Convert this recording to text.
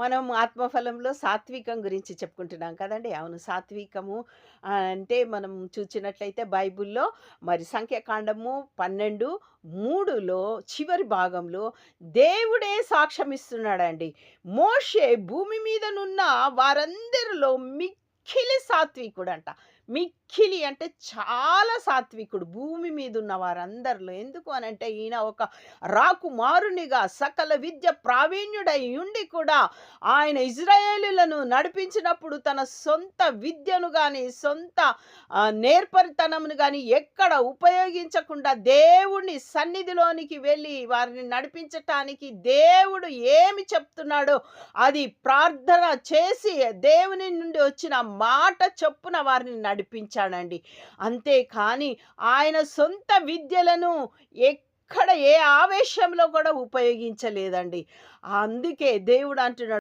మనం ఆత్మఫలంలో సాత్వికం గురించి చెప్పుకుంటున్నాం కదండీ! అవును. సాత్వికము అంటే మనం చూచినట్లయితే బైబిల్‌లో మరి సంఖ్యాకాండము 12, 3లో చివరి భాగంలో దేవుడే సాక్ష్యమిస్తున్నాడండి. మోషే భూమి మీదనున్న వారందరిలో మిక్ మిక్కిలి సాత్వికుడు అంట మిక్కిలి అంటే చాలా సాత్వికుడు భూమి మీదున్న వారందరిలో. ఎందుకు అని అంటే ఈయన ఒక రాకుమారునిగా సకల విద్య ప్రావీణ్యుడై ఉండి కూడా ఆయన ఇజ్రాయేలులను నడిపించినప్పుడు తన సొంత విద్యను కానీ సొంత నేర్పరితనమును కానీ ఎక్కడ ఉపయోగించకుండా దేవుని సన్నిధిలోనికి వెళ్ళి వారిని నడిపించటానికి దేవుడు ఏమి చెప్తున్నాడో అది ప్రార్థన చేసి దేవుని నుండి వచ్చిన మాట చొప్పున వారిని నడిపించాడండి. అంతేకాని ఆయన సొంత విద్యలను ఎక్కడ ఏ ఆవేశంలో కూడా ఉపయోగించలేదండి. అందుకే దేవుడు అంటున్నాడు